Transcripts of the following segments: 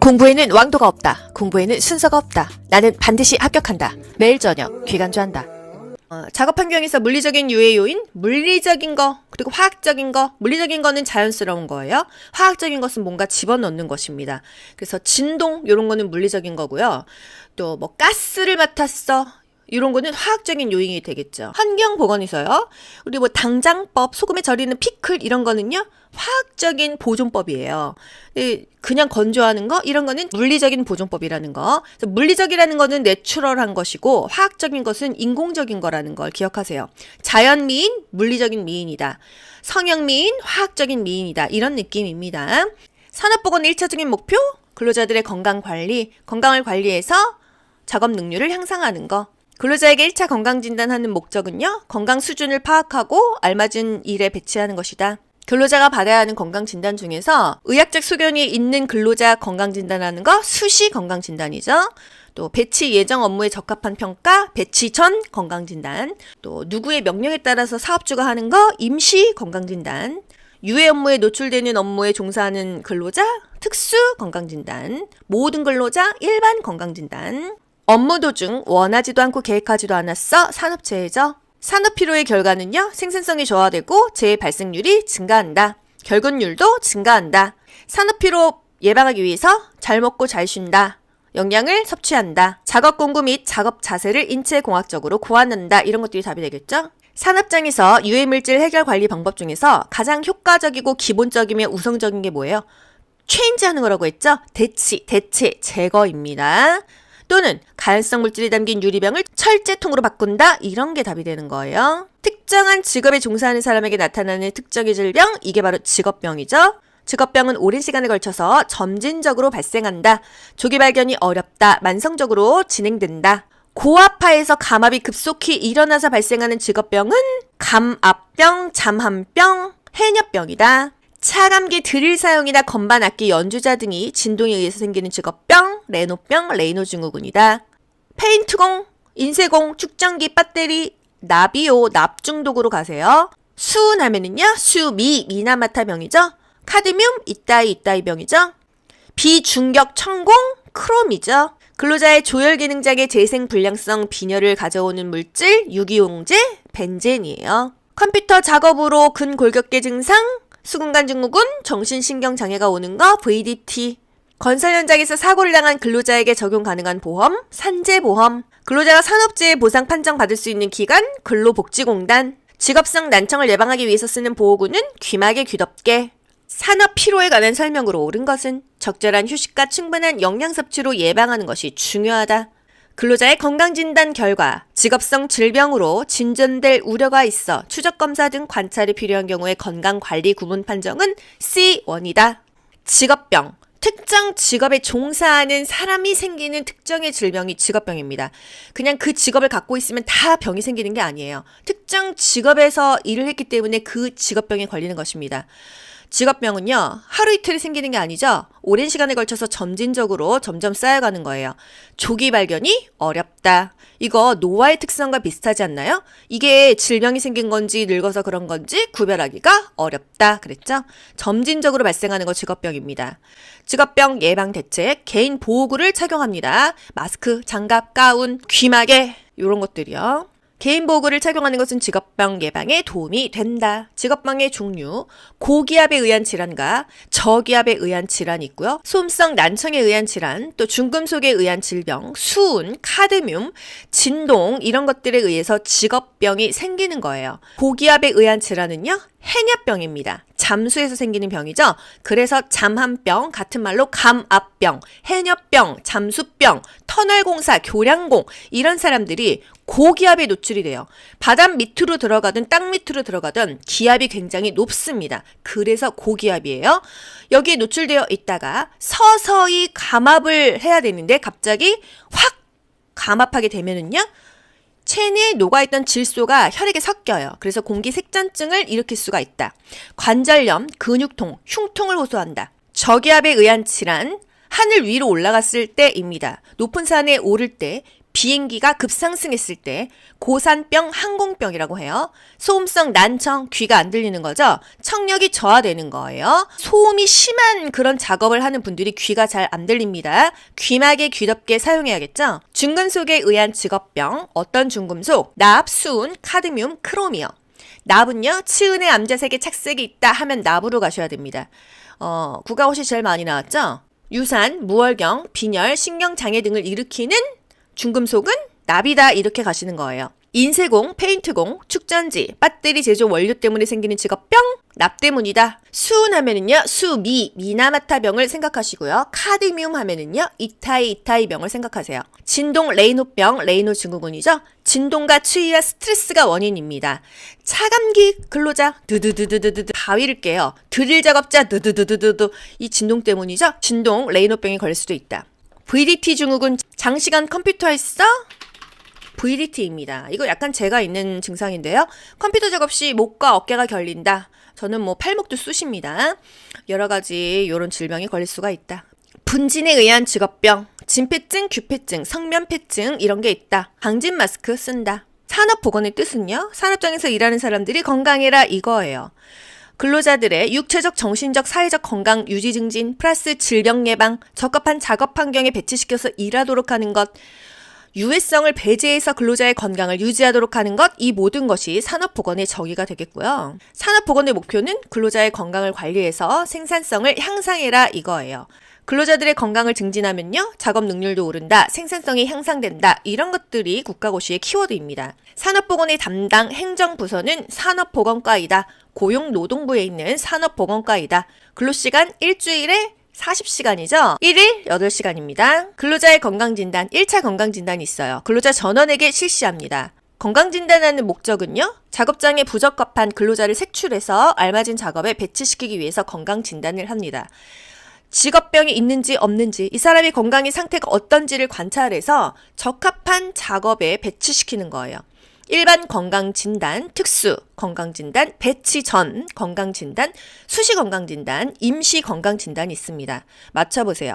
공부에는 왕도가 없다. 공부에는 순서가 없다. 나는 반드시 합격한다. 매일 저녁 귀간주한다. 어, 작업 환경에서 물리적인 유해 요인, 물리적인 거, 그리고 화학적인 거, 물리적인 거는 자연스러운 거예요. 화학적인 것은 뭔가 집어넣는 것입니다. 그래서 진동, 요런 거는 물리적인 거고요. 또 뭐 가스를 맡았어. 이런 거는 화학적인 요인이 되겠죠. 환경 보건에서요. 우리 뭐 당장법, 소금에 절이는 피클 이런 거는요. 화학적인 보존법이에요. 그냥 건조하는 거 이런 거는 물리적인 보존법이라는 거. 물리적이라는 거는 내추럴한 것이고 화학적인 것은 인공적인 거라는 걸 기억하세요. 자연 미인, 물리적인 미인이다. 성형 미인, 화학적인 미인이다. 이런 느낌입니다. 산업보건의 1차적인 목표, 근로자들의 건강 관리, 건강을 관리해서 작업 능률을 향상하는 거. 근로자에게 1차 건강 진단하는 목적은요. 건강 수준을 파악하고 알맞은 일에 배치하는 것이다. 근로자가 받아야 하는 건강 진단 중에서 의학적 소견이 있는 근로자 건강 진단하는 거 수시 건강 진단이죠. 또 배치 예정 업무에 적합한 평가, 배치 전 건강 진단, 또 누구의 명령에 따라서 사업주가 하는 거 임시 건강 진단, 유해 업무에 노출되는 업무에 종사하는 근로자 특수 건강 진단, 모든 근로자 일반 건강 진단, 업무 도중 원하지도 않고 계획하지도 않았어 산업재해죠. 산업 피로의 결과는요, 생산성이 저하되고 재해 발생률이 증가한다. 결근율도 증가한다. 산업 피로 예방하기 위해서 잘 먹고 잘 쉰다. 영양을 섭취한다. 작업 공구 및 작업 자세를 인체 공학적으로 고안한다. 이런 것들이 답이 되겠죠? 산업장에서 유해 물질 해결 관리 방법 중에서 가장 효과적이고 기본적이며 우성적인 게 뭐예요? 체인지 하는 거라고 했죠? 대치, 대체, 제거입니다. 또는 가연성 물질이 담긴 유리병을 철제통으로 바꾼다 이런 게 답이 되는 거예요. 특정한 직업에 종사하는 사람에게 나타나는 특정의 질병 이게 바로 직업병이죠. 직업병은 오랜 시간에 걸쳐서 점진적으로 발생한다. 조기 발견이 어렵다. 만성적으로 진행된다. 고압파에서 감압이 급속히 일어나서 발생하는 직업병은 감압병, 잠한병, 해녀병이다. 차감기 드릴 사용이나 건반 악기 연주자 등이 진동에 의해서 생기는 직업병, 레노병, 레이노 증후군이다. 페인트공, 인쇄공, 축전기, 배터리, 나비오, 납중독으로 가세요. 수은하면은요, 수미, 미나마타 병이죠. 카드뮴, 이따이, 이따이 병이죠. 비중격 천공, 크롬이죠. 근로자의 조열 기능장애 재생 불량성 빈혈을 가져오는 물질, 유기용제, 벤젠이에요. 컴퓨터 작업으로 근골격계 증상, 수근간 증후군, 정신신경 장애가 오는 거 VDT. 건설 현장에서 사고를 당한 근로자에게 적용 가능한 보험, 산재보험. 근로자가 산업재해 보상 판정 받을 수 있는 기관, 근로복지공단. 직업성 난청을 예방하기 위해서 쓰는 보호구는 귀마개 귀덮개. 산업 피로에 관한 설명으로 옳은 것은 적절한 휴식과 충분한 영양 섭취로 예방하는 것이 중요하다. 근로자의 건강진단 결과 직업성 질병으로 진전될 우려가 있어 추적 검사 등 관찰이 필요한 경우에 건강 관리 구분 판정은 C1이다. 직업병. 특정 직업에 종사하는 사람이 생기는 특정의 질병이 직업병입니다. 그냥 그 직업을 갖고 있으면 다 병이 생기는 게 아니에요. 특정 직업에서 일을 했기 때문에 그 직업병에 걸리는 것입니다. 직업병은요, 하루 이틀이 생기는 게 아니죠. 오랜 시간에 걸쳐서 점진적으로 점점 쌓여가는 거예요. 조기 발견이 어렵다. 이거 노화의 특성과 비슷하지 않나요? 이게 질병이 생긴 건지 늙어서 그런 건지 구별하기가 어렵다. 그랬죠? 점진적으로 발생하는 거 직업병입니다. 직업병 예방 대책, 개인 보호구를 착용합니다. 마스크, 장갑, 가운, 귀마개, 이런 것들이요. 개인 보호구를 착용하는 것은 직업병 예방에 도움이 된다. 직업병의 종류, 고기압에 의한 질환과 저기압에 의한 질환이 있고요. 소음성 난청에 의한 질환, 또 중금속에 의한 질병, 수은, 카드뮴, 진동 이런 것들에 의해서 직업병이 생기는 거예요. 고기압에 의한 질환은요. 해녀병입니다. 잠수에서 생기는 병이죠. 그래서 잠한병, 같은 말로 감압병, 해녀병, 잠수병, 터널공사, 교량공 이런 사람들이 고기압에 노출이 돼요. 바닷 밑으로 들어가든 땅 밑으로 들어가든 기압이 굉장히 높습니다. 그래서 고기압이에요. 여기에 노출되어 있다가 서서히 감압을 해야 되는데 갑자기 확 감압하게 되면은요. 체내에 녹아있던 질소가 혈액에 섞여요. 그래서 공기 색전증을 일으킬 수가 있다. 관절염, 근육통, 흉통을 호소한다. 저기압에 의한 질환, 하늘 위로 올라갔을 때입니다. 높은 산에 오를 때 비행기가 급상승했을 때 고산병, 항공병이라고 해요. 소음성 난청, 귀가 안 들리는 거죠. 청력이 저하되는 거예요. 소음이 심한 그런 작업을 하는 분들이 귀가 잘 안 들립니다. 귀마개 귀덮개 사용해야겠죠. 중금속에 의한 직업병, 어떤 중금속, 납, 수은, 카드뮴, 크로미어. 납은요, 치은의 암자색에 착색이 있다 하면 납으로 가셔야 됩니다. 어, 국가고시 제일 많이 나왔죠? 유산, 무월경, 빈혈, 신경장애 등을 일으키는 중금속은 납이다 이렇게 가시는 거예요. 인쇄공, 페인트공, 축전지, 배터리 제조 원료 때문에 생기는 직업병, 납 때문이다. 수은 하면은요, 수미, 미나마타병을 생각하시고요. 카드뮴 하면은요, 이타이, 이타이병을 생각하세요. 진동, 레이노병, 레이노 증후군이죠. 진동과 추위와 스트레스가 원인입니다. 차감기 근로자, 두두두두두두, 바위를 깨요. 드릴 작업자, 두두두두두두, 이 진동 때문이죠. 진동, 레이노병이 걸릴 수도 있다. VDT 증후군, 장시간 컴퓨터에 있어? VDT입니다. 이거 약간 제가 있는 증상인데요. 컴퓨터 작업 시 목과 어깨가 결린다. 저는 뭐 팔목도 쑤십니다. 여러 가지 이런 질병이 걸릴 수가 있다. 분진에 의한 직업병, 진폐증, 규폐증, 성면폐증 이런 게 있다. 방진 마스크 쓴다. 산업보건의 뜻은요? 산업장에서 일하는 사람들이 건강해라 이거예요. 근로자들의 육체적, 정신적, 사회적 건강 유지 증진, 플러스 질병 예방, 적합한 작업 환경에 배치시켜서 일하도록 하는 것, 유해성을 배제해서 근로자의 건강을 유지하도록 하는 것, 이 모든 것이 산업보건의 정의가 되겠고요. 산업보건의 목표는 근로자의 건강을 관리해서 생산성을 향상해라 이거예요. 근로자들의 건강을 증진하면요, 작업 능률도 오른다, 생산성이 향상된다, 이런 것들이 국가고시의 키워드입니다. 산업보건의 담당 행정부서는 산업보건과이다. 고용노동부에 있는 산업보건과이다. 근로시간 일주일에 40시간이죠? 1일 8시간입니다. 근로자의 건강진단, 1차 건강진단이 있어요. 근로자 전원에게 실시합니다. 건강진단하는 목적은요, 작업장에 부적합한 근로자를 색출해서 알맞은 작업에 배치시키기 위해서 건강진단을 합니다. 직업병이 있는지 없는지, 이 사람의 건강의 상태가 어떤지를 관찰해서 적합한 작업에 배치시키는 거예요. 일반 건강진단, 특수 건강진단, 배치 전 건강진단, 수시 건강진단, 임시 건강진단이 있습니다. 맞춰보세요.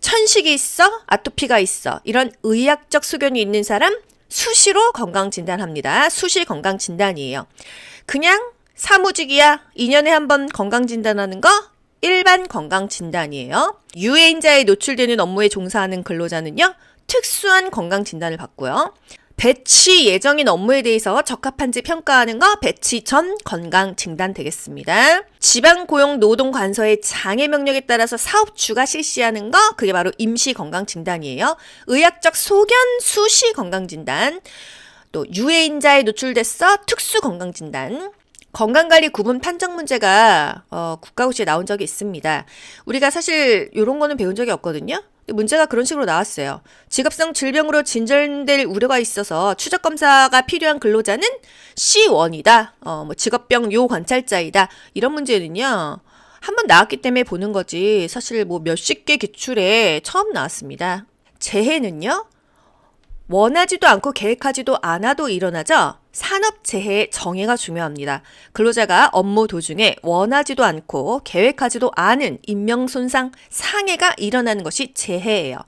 천식이 있어? 아토피가 있어? 이런 의학적 소견이 있는 사람 수시로 건강진단합니다. 수시 건강진단이에요. 그냥 사무직이야. 2년에 한 번 건강진단하는 거 일반 건강진단이에요. 유해인자에 노출되는 업무에 종사하는 근로자는요. 특수한 건강진단을 받고요. 배치 예정인 업무에 대해서 적합한지 평가하는 거 배치 전 건강 진단 되겠습니다. 지방 고용 노동 관서의 장애 명령에 따라서 사업주가 실시하는 거 그게 바로 임시 건강 진단이에요. 의학적 소견 수시 건강 진단. 또 유해인자에 노출됐어 특수 건강 진단. 건강관리 구분 판정 문제가 어, 국가고시에 나온 적이 있습니다. 우리가 사실 이런 거는 배운 적이 없거든요. 문제가 그런 식으로 나왔어요. 직업성 질병으로 진절될 우려가 있어서 추적 검사가 필요한 근로자는 C1이다. 어, 뭐 직업병 요 관찰자이다. 이런 문제는요. 한 번 나왔기 때문에 보는 거지. 사실 뭐 몇십 개 기출에 처음 나왔습니다. 재해는요. 원하지도 않고 계획하지도 않아도 일어나죠. 산업재해의 정의가 중요합니다. 근로자가 업무 도중에 원하지도 않고 계획하지도 않은 인명손상, 상해가 일어나는 것이 재해예요.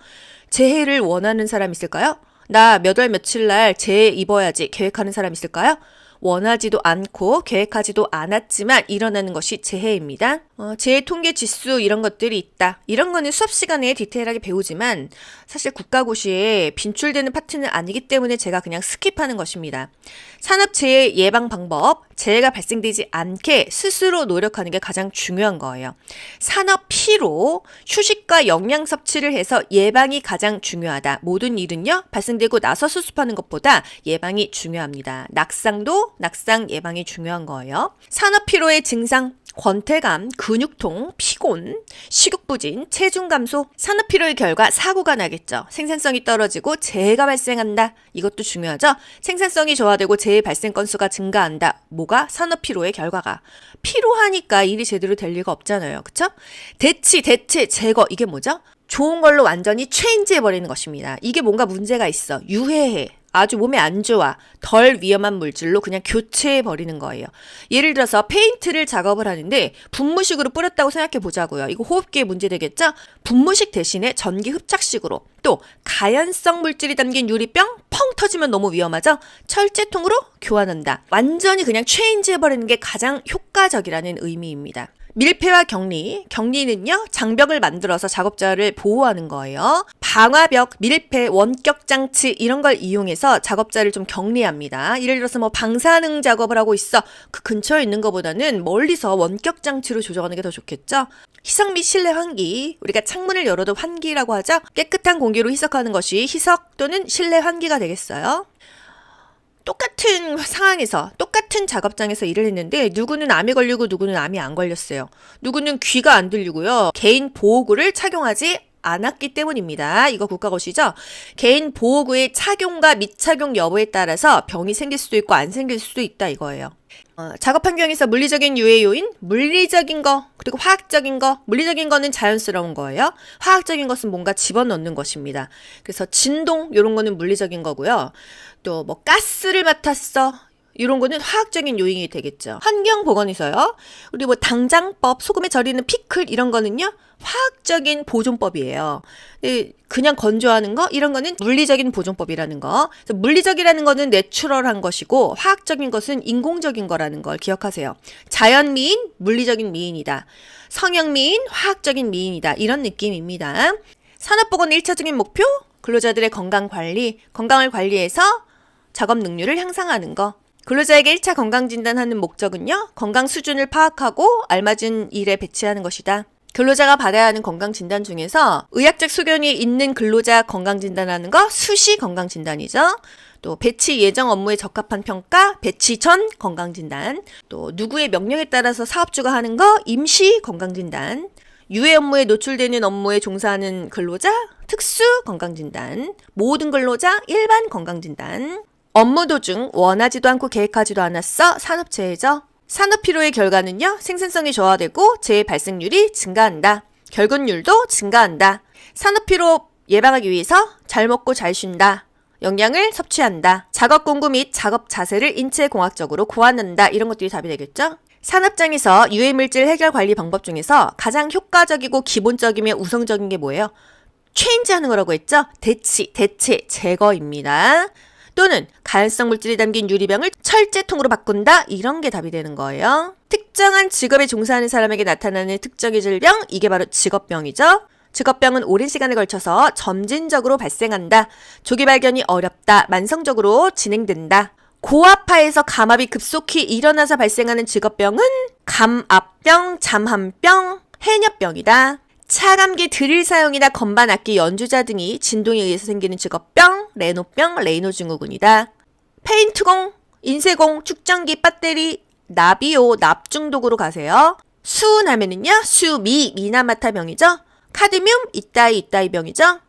재해를 원하는 사람 있을까요? 나 몇 월 며칠 날 재해 입어야지 계획하는 사람 있을까요? 원하지도 않고 계획하지도 않았지만 일어나는 것이 재해입니다. 어, 재해 통계 지수 이런 것들이 있다. 이런 거는 수업 시간에 디테일하게 배우지만 사실 국가고시에 빈출되는 파트는 아니기 때문에 제가 그냥 스킵하는 것입니다. 산업 재해 예방 방법, 재해가 발생되지 않게 스스로 노력하는 게 가장 중요한 거예요. 산업 피로, 휴식과 영양 섭취를 해서 예방이 가장 중요하다. 모든 일은요, 발생되고 나서 수습하는 것보다 예방이 중요합니다. 낙상도 낙상 예방이 중요한 거예요. 산업 피로의 증상, 권태감, 근육통, 피곤, 식욕부진, 체중 감소, 산업 피로의 결과 사고가 나겠죠. 생산성이 떨어지고 재해가 발생한다. 이것도 중요하죠. 생산성이 저하되고 재해 발생 건수가 증가한다. 뭐가 산업 피로의 결과가 피로하니까 일이 제대로 될 리가 없잖아요. 그쵸? 대치, 대체, 제거 이게 뭐죠? 좋은 걸로 완전히 체인지해 버리는 것입니다. 이게 뭔가 문제가 있어. 유해해. 아주 몸에 안 좋아. 덜 위험한 물질로 그냥 교체해 버리는 거예요. 예를 들어서 페인트를 작업을 하는데 분무식으로 뿌렸다고 생각해 보자고요. 이거 호흡기에 문제 되겠죠? 분무식 대신에 전기 흡착식으로 또 가연성 물질이 담긴 유리병 펑 터지면 너무 위험하죠? 철제통으로 교환한다. 완전히 그냥 체인지 해 버리는 게 가장 효과적이라는 의미입니다. 밀폐와 격리. 격리는요, 장벽을 만들어서 작업자를 보호하는 거예요. 방화벽, 밀폐, 원격 장치 이런 걸 이용해서 작업자를 좀 격리합니다. 예를 들어서 뭐 방사능 작업을 하고 있어. 그 근처에 있는 것보다는 멀리서 원격 장치로 조정하는 게 더 좋겠죠? 희석 및 실내 환기. 우리가 창문을 열어도 환기라고 하죠? 깨끗한 공기로 희석하는 것이 희석 또는 실내 환기가 되겠어요. 똑같은 상황에서 똑같은 작업장에서 일을 했는데 누구는 암에 걸리고 누구는 암이 안 걸렸어요. 누구는 귀가 안 들리고요. 개인 보호구를 착용하지 않았기 때문입니다. 이거 국가고시죠? 개인 보호구의 착용과 미착용 여부에 따라서 병이 생길 수도 있고 안 생길 수도 있다 이거예요. 어, 작업 환경에서 물리적인 유해 요인, 물리적인 거, 그리고 화학적인 거, 물리적인 거는 자연스러운 거예요. 화학적인 것은 뭔가 집어넣는 것입니다. 그래서 진동, 요런 거는 물리적인 거고요. 또 뭐 가스를 맡았어. 이런 거는 화학적인 요인이 되겠죠. 환경보건에서요. 우리 뭐 당장법, 소금에 절이는 피클 이런 거는요. 화학적인 보존법이에요. 근데 그냥 건조하는 거 이런 거는 물리적인 보존법이라는 거. 물리적이라는 거는 내추럴한 것이고 화학적인 것은 인공적인 거라는 걸 기억하세요. 자연 미인, 물리적인 미인이다. 성형 미인, 화학적인 미인이다. 이런 느낌입니다. 산업보건 1차적인 목표 근로자들의 건강 관리, 건강을 관리해서 작업 능률을 향상하는 거. 근로자에게 1차 건강 진단하는 목적은요. 건강 수준을 파악하고 알맞은 일에 배치하는 것이다. 근로자가 받아야 하는 건강 진단 중에서 의학적 소견이 있는 근로자 건강 진단하는 거 수시 건강 진단이죠. 또 배치 예정 업무에 적합한 평가, 배치 전 건강 진단, 또 누구의 명령에 따라서 사업주가 하는 거 임시 건강 진단, 유해 업무에 노출되는 업무에 종사하는 근로자 특수 건강 진단, 모든 근로자 일반 건강 진단, 업무 도중 원하지도 않고 계획하지도 않았어 산업재해죠. 산업 피로의 결과는요, 생산성이 저하되고 재해 발생률이 증가한다. 결근율도 증가한다. 산업 피로 예방하기 위해서 잘 먹고 잘 쉰다. 영양을 섭취한다. 작업 공구 및 작업 자세를 인체 공학적으로 고안한다. 이런 것들이 답이 되겠죠? 산업장에서 유해 물질 해결 관리 방법 중에서 가장 효과적이고 기본적이며 우성적인 게 뭐예요? 체인지 하는 거라고 했죠? 대치, 대체, 제거입니다. 또는 가연성 물질이 담긴 유리병을 철제통으로 바꾼다 이런 게 답이 되는 거예요. 특정한 직업에 종사하는 사람에게 나타나는 특정의 질병 이게 바로 직업병이죠. 직업병은 오랜 시간에 걸쳐서 점진적으로 발생한다. 조기 발견이 어렵다. 만성적으로 진행된다. 고압파에서 감압이 급속히 일어나서 발생하는 직업병은 감압병, 잠한병, 해녀병이다. 차감기 드릴 사용이나 건반 악기 연주자 등이 진동에 의해서 생기는 직업병, 레노병, 레이노 증후군이다. 페인트공, 인쇄공, 축전기, 배터리, 나비오, 납 중독으로 가세요. 수은하면은요, 수미, 미나마타 병이죠. 카드뮴, 이따이, 이따이 병이죠.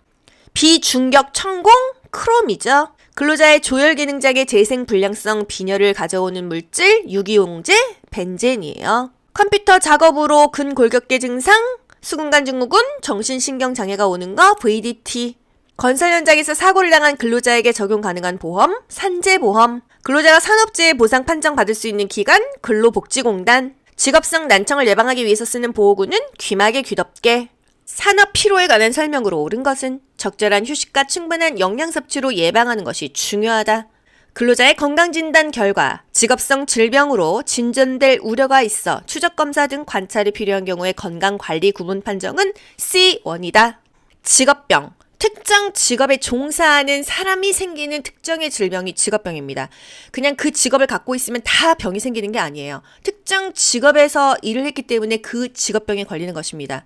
비중격 천공, 크롬이죠. 근로자의 조열 기능장애 재생 불량성 빈혈을 가져오는 물질, 유기용제, 벤젠이에요. 컴퓨터 작업으로 근골격계 증상, 수근간 증후군, 정신신경 장애가 오는 거 VDT. 건설 현장에서 사고를 당한 근로자에게 적용 가능한 보험, 산재보험. 근로자가 산업재해 보상 판정 받을 수 있는 기관, 근로복지공단. 직업성 난청을 예방하기 위해서 쓰는 보호구는 귀마개 귀덮개. 산업 피로에 관한 설명으로 옳은 것은 적절한 휴식과 충분한 영양 섭취로 예방하는 것이 중요하다. 근로자의 건강진단 결과 직업성 질병으로 진전될 우려가 있어 추적검사 등 관찰이 필요한 경우에 건강관리 구분 판정은 C1이다. 직업병. 특정 직업에 종사하는 사람이 생기는 특정의 질병이 직업병입니다. 그냥 그 직업을 갖고 있으면 다 병이 생기는 게 아니에요. 특정 직업에서 일을 했기 때문에 그 직업병에 걸리는 것입니다.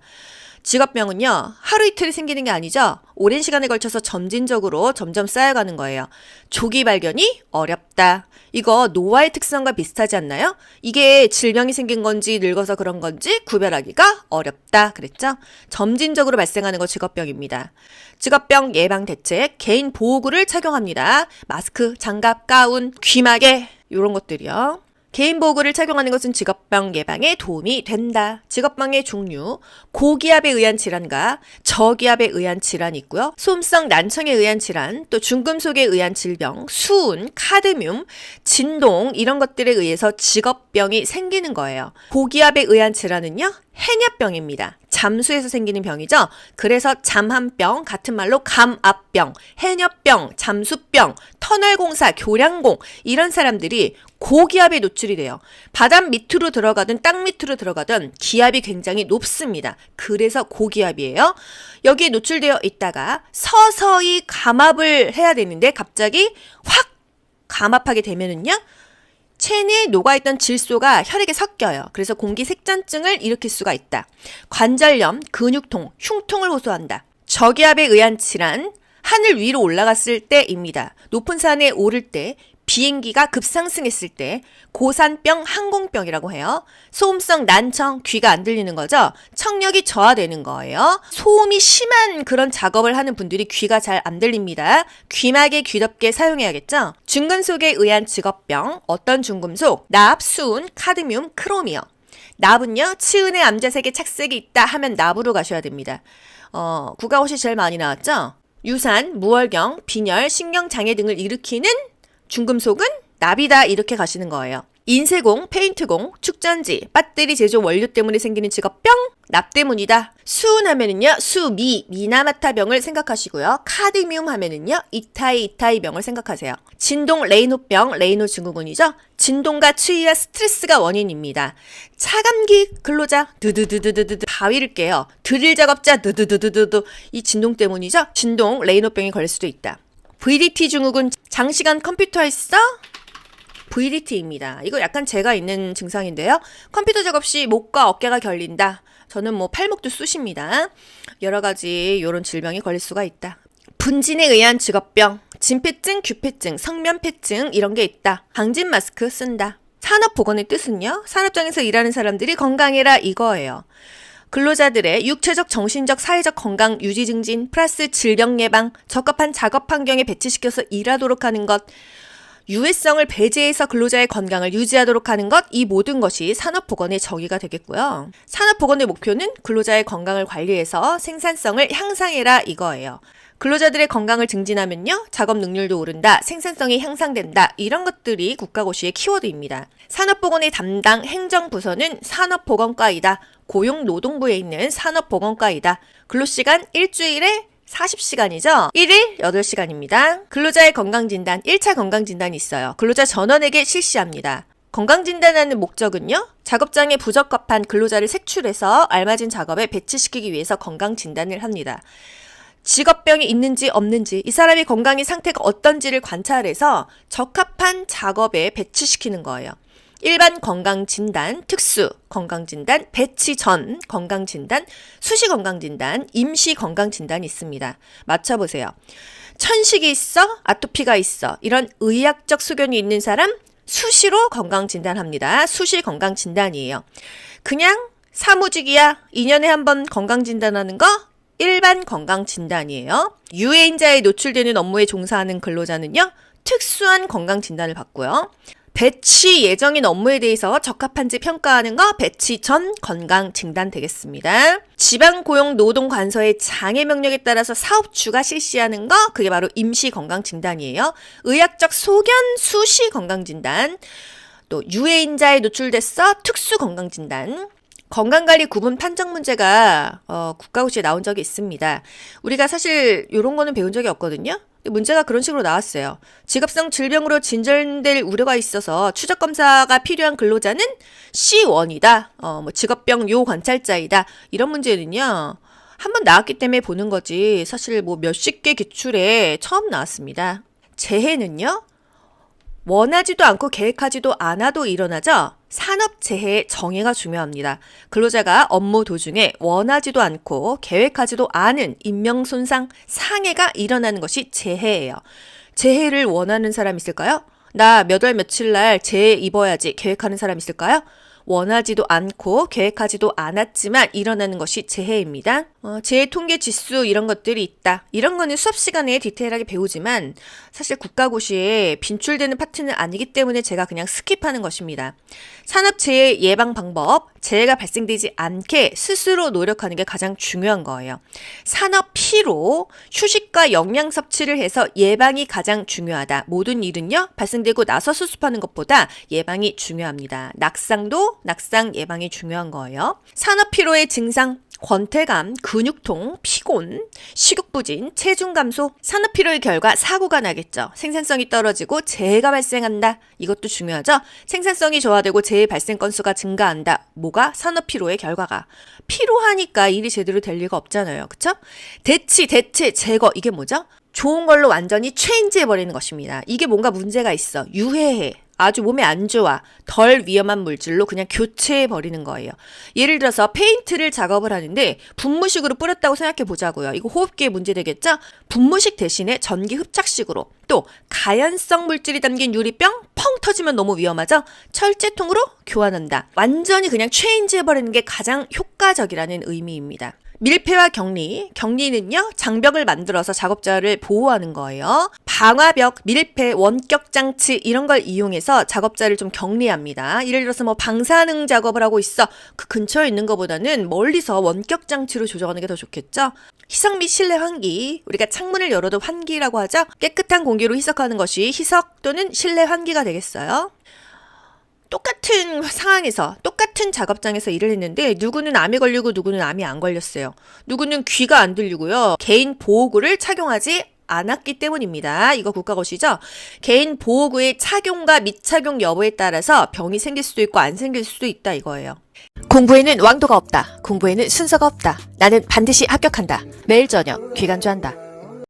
직업병은요, 하루 이틀 생기는 게 아니죠. 오랜 시간에 걸쳐서 점진적으로 점점 쌓여가는 거예요. 조기 발견이 어렵다. 이거 노화의 특성과 비슷하지 않나요? 이게 질병이 생긴 건지 늙어서 그런 건지 구별하기가 어렵다. 그랬죠? 점진적으로 발생하는 거 직업병입니다. 직업병 예방 대책, 개인 보호구를 착용합니다. 마스크, 장갑, 가운, 귀마개, 이런 것들이요. 개인 보호구를 착용하는 것은 직업병 예방에 도움이 된다. 직업병의 종류, 고기압에 의한 질환과 저기압에 의한 질환이 있고요. 소음성 난청에 의한 질환, 또 중금속에 의한 질병, 수은, 카드뮴, 진동 이런 것들에 의해서 직업병이 생기는 거예요. 고기압에 의한 질환은요. 해녀병입니다. 잠수에서 생기는 병이죠. 그래서 잠한병, 같은 말로 감압병, 해녀병, 잠수병, 터널공사, 교량공 이런 사람들이 고기압에 노출이 돼요. 바닷 밑으로 들어가든 땅 밑으로 들어가든 기압이 굉장히 높습니다. 그래서 고기압이에요. 여기에 노출되어 있다가 서서히 감압을 해야 되는데 갑자기 확 감압하게 되면은요. 체내에 녹아있던 질소가 혈액에 섞여요. 그래서 공기 색전증을 일으킬 수가 있다. 관절염, 근육통, 흉통을 호소한다. 저기압에 의한 질환, 하늘 위로 올라갔을 때입니다. 높은 산에 오를 때, 비행기가 급상승했을 때, 고산병, 항공병이라고 해요. 소음성 난청, 귀가 안 들리는 거죠? 청력이 저하되는 거예요. 소음이 심한 그런 작업을 하는 분들이 귀가 잘 안 들립니다. 귀마개 귀덮개 사용해야겠죠? 중금속에 의한 직업병, 어떤 중금속? 납, 수은, 카드뮴, 크로미엄. 납은요, 치은의 암자색에 착색이 있다 하면 납으로 가셔야 됩니다. 어, 국가고시 제일 많이 나왔죠? 유산, 무월경, 빈혈, 신경장애 등을 일으키는 중금속은 납이다 이렇게 가시는 거예요. 인쇄공, 페인트공, 축전지, 배터리 제조 원료 때문에 생기는 직업병, 납 때문이다. 수은 하면은요, 수미, 미나마타병을 생각하시고요. 카드뮴 하면은요, 이타이, 이타이병을 생각하세요. 진동, 레이노병, 레이노 증후군이죠. 진동과 추위와 스트레스가 원인입니다. 차감기 근로자, 두두두두두두, 바위를 깨요. 드릴 작업자, 두두두두두두, 이 진동 때문이죠. 진동, 레이노병이 걸릴 수도 있다. VDT 증후군, 장시간 컴퓨터에 있어? VDT입니다. 이거 약간 제가 있는 증상인데요. 컴퓨터 작업 시 목과 어깨가 결린다. 저는 뭐 팔목도 쑤십니다. 여러 가지 이런 질병이 걸릴 수가 있다. 분진에 의한 직업병, 진폐증, 규폐증, 성면폐증 이런 게 있다. 방진 마스크 쓴다. 산업 보건의 뜻은요? 산업장에서 일하는 사람들이 건강해라 이거예요. 근로자들의 육체적, 정신적, 사회적 건강 유지 증진, 플러스 질병 예방, 적합한 작업 환경에 배치시켜서 일하도록 하는 것, 유해성을 배제해서 근로자의 건강을 유지하도록 하는 것, 이 모든 것이 산업보건의 정의가 되겠고요. 산업보건의 목표는 근로자의 건강을 관리해서 생산성을 향상해라 이거예요. 근로자들의 건강을 증진하면요, 작업 능률도 오른다, 생산성이 향상된다, 이런 것들이 국가고시의 키워드입니다. 산업보건의 담당 행정부서는 산업보건과이다. 고용노동부에 있는 산업보건과이다. 근로시간 일주일에 40시간이죠? 1일 8시간입니다. 근로자의 건강진단, 1차 건강진단이 있어요. 근로자 전원에게 실시합니다. 건강진단하는 목적은요, 작업장에 부적합한 근로자를 색출해서 알맞은 작업에 배치시키기 위해서 건강진단을 합니다. 직업병이 있는지 없는지, 이 사람의 건강의 상태가 어떤지를 관찰해서 적합한 작업에 배치시키는 거예요. 일반 건강진단, 특수 건강진단, 배치 전 건강진단, 수시 건강진단, 임시 건강진단이 있습니다. 맞춰보세요. 천식이 있어? 아토피가 있어? 이런 의학적 소견이 있는 사람 수시로 건강진단합니다. 수시 건강진단이에요. 그냥 사무직이야. 2년에 한 번 건강진단하는 거 일반 건강진단이에요. 유해인자에 노출되는 업무에 종사하는 근로자는요. 특수한 건강진단을 받고요. 배치 예정인 업무에 대해서 적합한지 평가하는 거 배치 전 건강 진단 되겠습니다. 지방 고용 노동 관서의 장애 명령에 따라서 사업주가 실시하는 거 그게 바로 임시 건강 진단이에요. 의학적 소견 수시 건강 진단. 또 유해인자에 노출됐어 특수 건강 진단. 건강관리 구분 판정 문제가 어, 국가고시에 나온 적이 있습니다. 우리가 사실 이런 거는 배운 적이 없거든요. 문제가 그런 식으로 나왔어요. 직업성 질병으로 진절될 우려가 있어서 추적 검사가 필요한 근로자는 C1이다. 어, 뭐 직업병 요 관찰자이다. 이런 문제는요. 한 번 나왔기 때문에 보는 거지. 사실 뭐 몇십 개 기출에 처음 나왔습니다. 재해는요. 원하지도 않고 계획하지도 않아도 일어나죠. 산업재해의 정의가 중요합니다. 근로자가 업무 도중에 원하지도 않고 계획하지도 않은 인명손상, 상해가 일어나는 것이 재해예요. 재해를 원하는 사람 있을까요? 나 몇 월 며칠 날 재해 입어야지 계획하는 사람 있을까요? 원하지도 않고 계획하지도 않았지만 일어나는 것이 재해입니다. 어, 재해 통계 지수 이런 것들이 있다. 이런 거는 수업 시간에 디테일하게 배우지만 사실 국가고시에 빈출되는 파트는 아니기 때문에 제가 그냥 스킵하는 것입니다. 산업 재해 예방 방법, 재해가 발생되지 않게 스스로 노력하는 게 가장 중요한 거예요. 산업 피로, 휴식과 영양 섭취를 해서 예방이 가장 중요하다. 모든 일은요, 발생되고 나서 수습하는 것보다 예방이 중요합니다. 낙상도 낙상 예방이 중요한 거예요. 산업 피로의 증상, 권태감, 근육통, 피곤, 식욕부진, 체중 감소, 산업 피로의 결과 사고가 나겠죠. 생산성이 떨어지고 재해가 발생한다. 이것도 중요하죠. 생산성이 저하되고 재해 발생 건수가 증가한다. 뭐가 산업 피로의 결과가 피로하니까 일이 제대로 될 리가 없잖아요. 그쵸? 대치, 대체, 제거 이게 뭐죠? 좋은 걸로 완전히 체인지해 버리는 것입니다. 이게 뭔가 문제가 있어. 유해해. 아주 몸에 안 좋아. 덜 위험한 물질로 그냥 교체해 버리는 거예요. 예를 들어서 페인트를 작업을 하는데 분무식으로 뿌렸다고 생각해 보자고요. 이거 호흡기에 문제 되겠죠? 분무식 대신에 전기 흡착식으로 또 가연성 물질이 담긴 유리병 펑 터지면 너무 위험하죠? 철제통으로 교환한다. 완전히 그냥 체인지해 버리는 게 가장 효과적이라는 의미입니다. 밀폐와 격리. 격리는요, 장벽을 만들어서 작업자를 보호하는 거예요. 방화벽, 밀폐, 원격 장치 이런 걸 이용해서 작업자를 좀 격리합니다. 예를 들어서 뭐 방사능 작업을 하고 있어. 그 근처에 있는 것보다는 멀리서 원격 장치로 조정하는 게 더 좋겠죠? 희석 및 실내 환기. 우리가 창문을 열어도 환기라고 하죠? 깨끗한 공기로 희석하는 것이 희석 또는 실내 환기가 되겠어요. 똑같은 상황에서 똑같은 작업장에서 일을 했는데 누구는 암에 걸리고 누구는 암이 안 걸렸어요. 누구는 귀가 안 들리고요. 개인 보호구를 착용하지 않았기 때문입니다. 이거 국가고시죠? 개인 보호구의 착용과 미착용 여부에 따라서 병이 생길 수도 있고 안 생길 수도 있다 이거예요. 공부에는 왕도가 없다. 공부에는 순서가 없다. 나는 반드시 합격한다. 매일 저녁 귀간주한다.